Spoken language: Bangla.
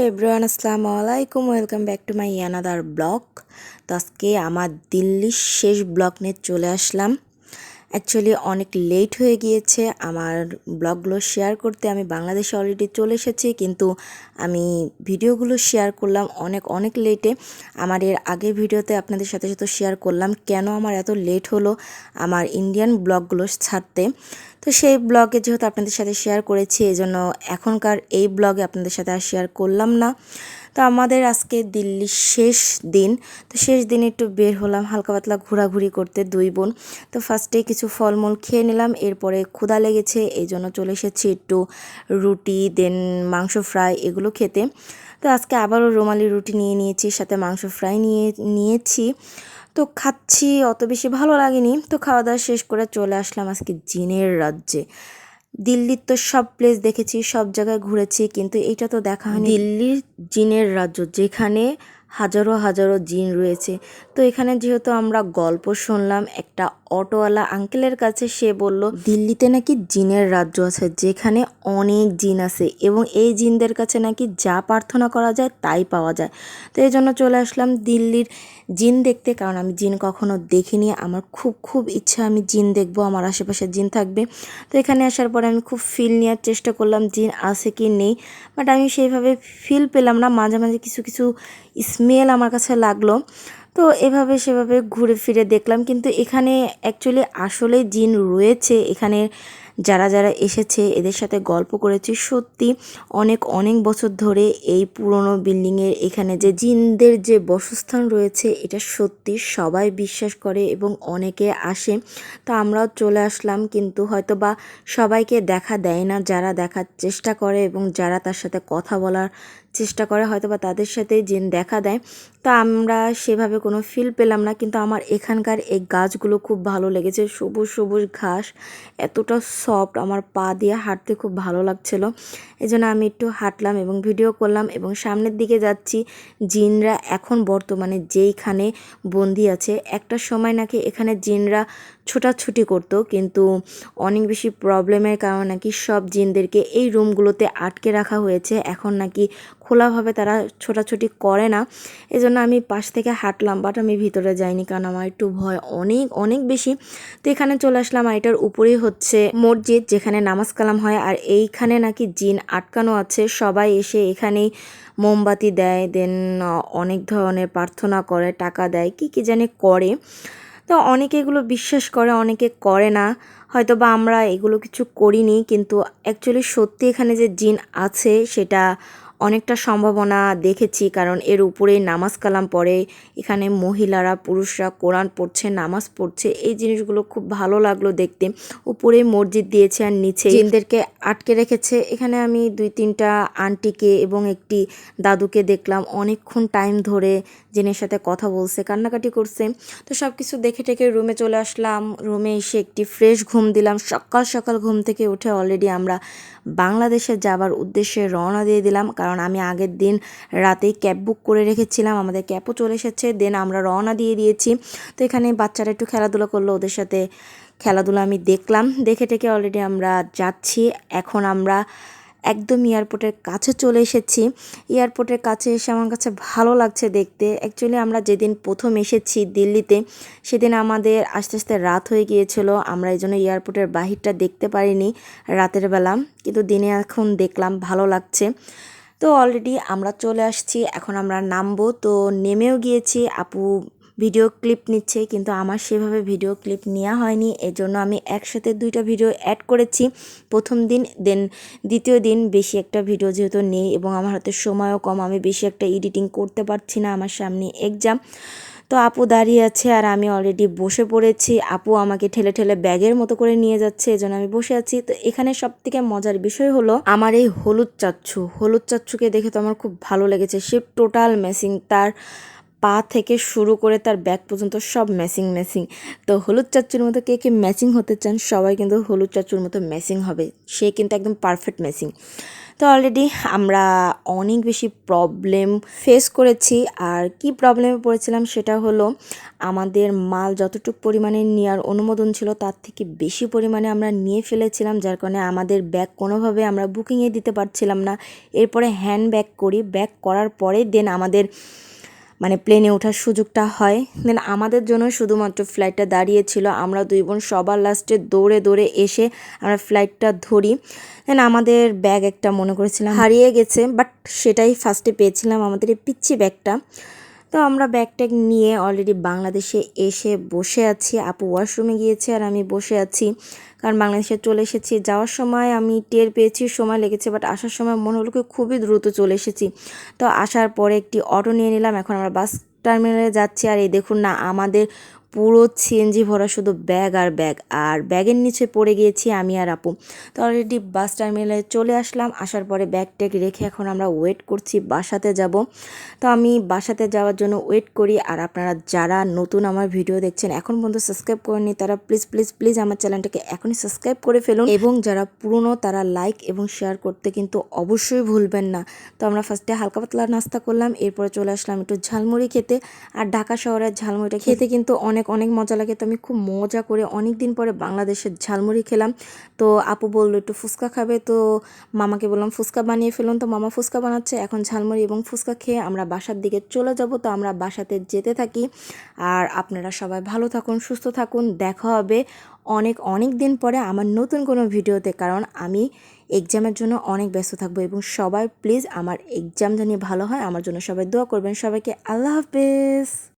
হ্যালো এভরিওয়ান, আসসালামু আলাইকুম। Welcome back to my another blog. তো আজকে আমার দিল্লির শেষ ব্লগ নিয়ে চলে আসলাম। অ্যাকচুয়ালি অনেক লেট হয়ে গিয়েছে। আমার ব্লগগুলো শেয়ার করতে আমি বাংলাদেশে অলরেডি চলে এসেছি, কিন্তু আমি ভিডিওগুলো শেয়ার করলাম অনেক অনেক লেটে আমার এর আগের ভিডিওতে আপনাদের সাথে সাথে শেয়ার করলাম কেন আমার এত লেট হলো আমার ইন্ডিয়ান ব্লগগুলো ছাড়তে। তো সেই ব্লগে যেহেতু আপনাদের সাথে শেয়ার করেছি এই জন্য এখনকার এই ব্লগে আপনাদের সাথে আর শেয়ার করলাম না। তো আমাদের আজকে দিল্লির শেষ দিন। তো শেষ দিন একটু বের হলাম, হালকা পাতলা ঘোরাঘুরি করতে দুই বোন। তো ফার্স্টে কিছু ফলমূল খেয়ে নিলাম, এরপরে ক্ষুধা লেগেছে এই জন্য চলে এসেছি একটু রুটি, দেন মাংস ফ্রাই এগুলো খেতে। তো আজকে আবারও রুমালি রুটি নিয়ে নিয়েছি, সাথে মাংস ফ্রাই নিয়ে, নিয়েছি। তো খাচ্ছি, অত বেশি ভালো লাগেনি। তো খাওয়া দাওয়া শেষ করে চলে আসলাম আজকে জিনের রাজ্যে। দিল্লির তো সব প্লেস দেখেছি, সব জায়গায় ঘুরেছি, কিন্তু এইটা তো দেখা হয়নি। দিল্লির জিনের রাজ্য, যেখানে হাজারো হাজারো জিন রয়েছে। তো এখানে যেহেতু আমরা গল্প শুনলাম, একটা অটোওয়ালা আঙ্কেলের কাছে সে বলল, দিল্লিতে নাকি জিনের রাজ্য আছে, যেখানে অনেক জিন আছে এবং এই জিনদের কাছে নাকি যা প্রার্থনা করা যায় তাই পাওয়া যায়। তো এই জন্য চলে আসলাম দিল্লির জিন দেখতে, কারণ আমি জিন কখনো দেখিনি। আমার খুব খুব ইচ্ছা আমি জিন দেখব, আমার আশেপাশে জিন থাকবে। তো এখানে আসার পরে আমি খুব ফিল নেওয়ার চেষ্টা করলাম জিন আছে কি নেই বাট আমি সেইভাবে ফিল পেলাম না। মাঝে মাঝে কিছু কিছু স্মেল আমার কাছে লাগল। তো এভাবে সেভাবে ঘুরে ফিরে দেখলাম। কিন্তু এখানে অ্যাকচুয়ালি আসলে জিন রয়েছে। এখানে যারা যারা এসেছে, এদের সাথে গল্প করেছি। সত্যি অনেক অনেক বছর ধরে এই পুরনো বিল্ডিংয়ের এখানে যে জিনদের যে বসস্থান রয়েছে, এটা সত্যি সবাই বিশ্বাস করে এবং অনেকে আসে। তো আমরাও চলে আসলাম, কিন্তু হয়তো বা সবাইকে দেখা দেয় না। যারা দেখার চেষ্টা করে এবং যারা তার সাথে কথা বলার চেষ্টা করে হয়তো বা তাদের সাথে জিন দেখা দেয়। তো আমরা সেভাবে কোনো ফিল পেলাম না, কিন্তু আমার এখানকার এই গাছগুলো খুব ভালো লেগেছে। সবুজ সবুজ ঘাস, এতটা সফট আমার পা দিয়ে হাঁটতে খুব ভালো লাগছিল। এই জন্য আমি একটু হাঁটলাম এবং ভিডিও করলাম এবং সামনের দিকে যাচ্ছি। জিনরা এখন বর্তমানে যেইখানে বন্দি আছে। একটা সময় নাকি এখানে জিনরা ছোটাছুটি করতো, কিন্তু অনেক বেশি প্রবলেমের কারণে নাকি সব জিনদেরকে এই রুমগুলোতে আটকে রাখা হয়েছে। এখন নাকি খোলাভাবে তারা ছোটাছুটি করে না। এজন্য আমি পাশ থেকে হাঁটলাম বাট আমি ভিতরে যাইনি কারণ আমার একটু ভয় অনেক অনেক বেশি। তো এখানে চলে আসলাম আর এটার উপরেই হচ্ছে মসজিদ, যেখানে নামাজ কালাম হয়। আর এইখানে নাকি জিন আটকানো আছে। সবাই এসে এখানেই মোমবাতি দেয় দেন অনেক ধরনের প্রার্থনা করে, টাকা দেয়, কি কি জানি করে। তো অনেকে এগুলো বিশ্বাস করে, অনেকে করে না। হয়তো বা আমরা এগুলো কিছু করিনি, কিন্তু অ্যাকচুয়ালি সত্যি এখানে যে জিন আছে, সেটা অনেকটা সম্ভাবনা দেখেছি, কারণ এর উপরে নামাজ কালাম পড়ে, এখানে মহিলারা, পুরুষরা কোরআন পড়ছে, নামাজ পড়ছে, এই জিনিসগুলো খুব ভালো লাগল দেখতে। উপরে মসজিদ দিয়েছে আর নিচে জিনদেরকে আটকে রেখেছে। এখানে আমি দুই তিনটা আন্টিকে এবং একটি দাদুকে দেখলাম, অনেকক্ষণ টাইম ধরে জিনের সাথে কথা বলছে, কান্নাকাটি করছে। তো সব কিছু দেখে টেকে রুমে চলে আসলাম। রুমে এসে একটি ফ্রেশ ঘুম দিলাম। সকাল সকাল ঘুম থেকে উঠে অলরেডি আমরা বাংলাদেশে যাবার উদ্দেশ্যে রওনা দিয়ে দিলাম, কারণ আমি আগের দিন রাতেই ক্যাব বুক করে রেখেছিলাম, আমাদের ক্যাবও চলে এসেছে, দেন আমরা রওনা দিয়ে দিয়েছি। তো এখানে বাচ্চারা একটু খেলাধুলা করল, ওদের সাথে খেলাধুলা আমি দেখলাম, দেখে টেকে অলরেডি আমরা যাচ্ছি। এখন আমরা একদম এয়ারপোর্টের কাছে চলে এসেছি। এয়ারপোর্টের কাছে এসে আমার কাছে ভালো লাগছে দেখতে। অ্যাকচুয়ালি আমরা যেদিন প্রথম এসেছি দিল্লিতে, সেদিন আমাদের আস্তে আস্তে রাত হয়ে গিয়েছিল। আমরা এই জন্য এয়ারপোর্টের বাহিরটা দেখতে পারিনি রাতের বেলা, কিন্তু দিনে এখন দেখলাম ভালো লাগছে। তো অলরেডি আমরা চলে আসছি, এখন আমরা নামবো। তো নেমেও গিয়েছি, আপু ভিডিও ক্লিপ নিচ্ছে, কিন্তু আমার সেভাবে ভিডিও ক্লিপ নেওয়া হয়নি। এজন্য আমি একসাথে দুইটা ভিডিও অ্যাড করেছি, প্রথম দিন দেন দ্বিতীয় দিন বেশি একটা ভিডিও যেহেতু নেই এবং আমার হাতে সময়ও কম, আমি বেশি একটা এডিটিং করতে পারছি না আমার সামনে এক্সাম তো আপু দাঁড়িয়ে আছে আর আমি অলরেডি বসে পড়েছি। আপু আমাকে ঠেলে ঠেলে ব্যাগের মতো করে নিয়ে যাচ্ছে, এজন্য আমি বসে আছি। তো এখানে সব থেকে মজার বিষয় হলো আমার এই হলুদ চাচ্ছু। হলুদ চাচ্ছুকে দেখে তো আমার খুব ভালো লেগেছে। সে টোটাল ম্যাচিং তার পা থেকে শুরু করে তার ব্যাগ পর্যন্ত সব ম্যাচিং ম্যাচিং তো হলুদ চাচ্চুর মতো কে কে ম্যাচিং হতে চান, সবাই কিন্তু হলুদ চাচ্চুর মতো ম্যাচিং হবে। সে কিন্তু একদম পারফেক্ট ম্যাচিং তো অলরেডি আমরা অনেক বেশি প্রবলেম ফেস করেছি। আর কি প্রবলেমে পড়েছিলাম সেটা হলো, আমাদের মাল যতটুক পরিমাণে নেওয়ার অনুমোদন ছিল, তার থেকে বেশি পরিমাণে আমরা নিয়ে ফেলেছিলাম, যার কারণে আমাদের ব্যাগ কোনোভাবে আমরা বুকিংয়ে দিতে পারছিলাম না। এরপরে হ্যান্ড ব্যাগ করি। ব্যাগ করার পরে দেন আমাদের মানে প্লেনে ওঠার সুযোগটা হয়। দেন আমাদের জন্য শুধুমাত্র ফ্লাইটটা দাঁড়িয়েছিল। আমরা দুই বোন সবার লাস্টে দৌড়ে দৌড়ে এসে আমরা ফ্লাইটটা ধরি। দেন আমাদের ব্যাগ একটা মনে করেছিলাম, হারিয়ে গেছে বাট সেটাই ফার্স্টে পেয়েছিলাম আমাদের এই পিচ্ছি ব্যাগটা তো আমরা ব্যাগ ট্যাগ নিয়ে অলরেডি বাংলাদেশে এসে বসে আছি। আপু ওয়াশরুমে গিয়েছে আর আমি বসে আছি। কারণ বাংলাদেশে চলে এসেছি। যাওয়ার সময় আমি টের পেয়েছি, সময় লেগেছে বাট আসার সময় মনে হলো কি খুবই দ্রুত চলে এসেছি। তো আসার পরে একটি অটো নিয়ে নিলাম। এখন আমরা বাস টার্মিনালে যাচ্ছি। আর এই দেখুন না, আমাদের পুরো সিএনজি ভরা শুধু ব্যাগ আর ব্যাগ। আর ব্যাগের নিচে পড়ে গিয়েছি আমি আর আপু। তো অলরেডি বাস টার্মিনালে চলে আসলাম। আসার পরে ব্যাগ ট্যাগ রেখে এখন আমরা ওয়েট করছি, বাসাতে যাব। তো আমি বাসাতে যাওয়ার জন্য ওয়েট করি। আর আপনারা যারা নতুন আমার ভিডিও দেখছেন, এখন পর্যন্ত সাবস্ক্রাইব করেননি, তারা প্লিজ প্লিজ প্লিজ আমার চ্যানেলটাকে এখনই সাবস্ক্রাইব করে ফেলুন। এবং যারা পুরনো, তারা লাইক এবং শেয়ার করতে কিন্তু অবশ্যই ভুলবেন না। তো আমরা ফার্স্টে হালকা পাতলা নাস্তা করলাম। এরপরে চলে আসলাম একটু ঝালমুড়ি খেতে। আর ঢাকা শহরের ঝালমুড়িটা খেতে কিন্তু অনেক অনেক মজা লাগে। তো আমি খুব মজা করে অনেক দিন পরে বাংলাদেশের ঝালমুড়ি খেলাম। তো আপু বলল, একটু ফুচকা খাবে? তো মামাকে বললাম, ফুচকা বানিয়ে ফেলুন। তো মামা ফুচকা বানাচ্ছে, এখন ঝালমুড়ি এবং ফুচকা খেয়ে আমরা বাসার দিকে চলে যাব। তো আমরা বাসাতে যেতে থাকি। আর আপনারা সবাই ভালো থাকুন, সুস্থ থাকুন। দেখা হবে অনেক অনেক দিন পরে আমার নতুন কোনো ভিডিওতে। কারণ আমি এক্সামের জন্য অনেক ব্যস্ত থাকব এবং সবাই, প্লিজ আমার এক্সাম জানিয়ে ভালো হয়। আমার জন্য সবাই দোয়া করবেন। সবাইকে আল্লাহ হাফেজ।